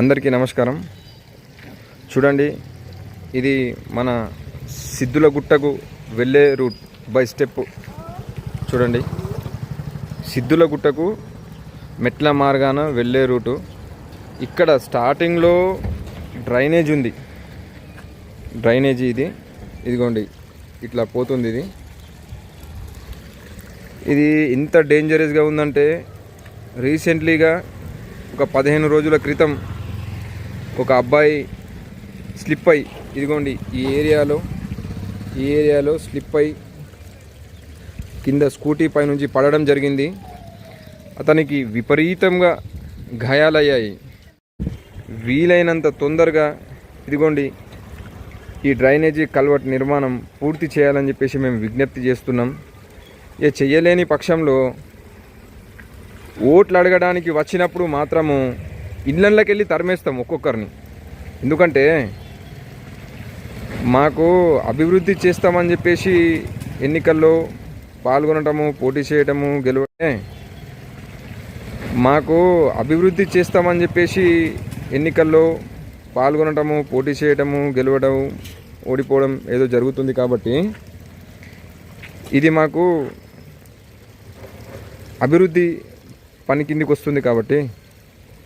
అందరికీ నమస్కారం. చూడండి ఇది మన సిద్ధుల గుట్టకు వెళ్ళే రూట్ బై స్టెప్. చూడండి సిద్ధుల గుట్టకు మెట్ల మార్గాన వెళ్ళే రూటు. ఇక్కడ స్టార్టింగ్లో డ్రైనేజ్ ఉంది. డ్రైనేజీ ఇది. ఇదిగోండి ఇట్లా పోతుంది ఇది. ఇది ఇంత డేంజరస్గా ఉందంటే రీసెంట్లీగా ఒక పదిహేను రోజుల క్రితం ఒక అబ్బాయి స్లిప్ అయ్యి ఇదిగోండి ఈ ఏరియాలో ఈ ఏరియాలో స్లిప్ అయ్యి కింద స్కూటీ పై నుంచి పడడం జరిగింది. అతనికి విపరీతంగా గాయాలయ్యాయి. వీలైనంత తొందరగా ఇదిగోండి ఈ డ్రైనేజీ కల్వర్ట్ నిర్మాణం పూర్తి చేయాలని చెప్పేసి మేము విజ్ఞప్తి చేస్తున్నాం. ఇక చేయలేని పక్షంలో ఓట్లు అడగడానికి వచ్చినప్పుడు మాత్రము ఇళ్ళకి వెళ్ళి తరిమేస్తాం ఒక్కొక్కరిని. ఎందుకంటే మాకు అభివృద్ధి చేస్తామని చెప్పేసి ఎన్నికల్లో పాల్గొనటము పోటీ చేయటము గెలవడే మాకు అభివృద్ధి చేస్తామని చెప్పేసి ఎన్నికల్లో పాల్గొనటము పోటీ చేయటము గెలవడం ఓడిపోవడం ఏదో జరుగుతుంది కాబట్టి ఇది మాకు అభివృద్ధి పని కిందికి వస్తుంది కాబట్టి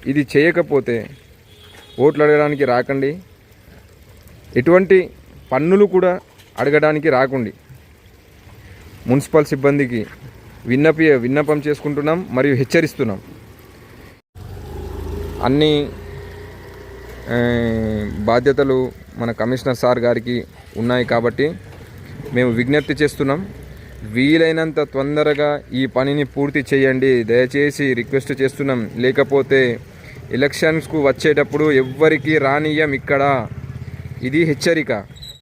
ఇది చేయకపోతే ఓట్లు అడగడానికి రాకండి. ఎటువంటి పన్నులు కూడా అడగడానికి రాకండి. మున్సిపల్ సిబ్బందికి విన్నపి విన్నపం చేసుకుంటున్నాం మరియు హెచ్చరిస్తున్నాం. అన్ని బాధ్యతలు మన కమిషనర్ సార్ గారికి ఉన్నాయి కాబట్టి మేము విజ్ఞప్తి చేస్తున్నాం. వీలైనంత తొందరగా ఈ పనిని పూర్తి చేయండి. దయచేసి రిక్వెస్ట్ చేస్తున్నాం. లేకపోతే ఎలక్షన్స్కు వచ్చేటప్పుడు ఎవ్వరికీ రానియం ఇక్కడ. ఇది హెచ్చరిక.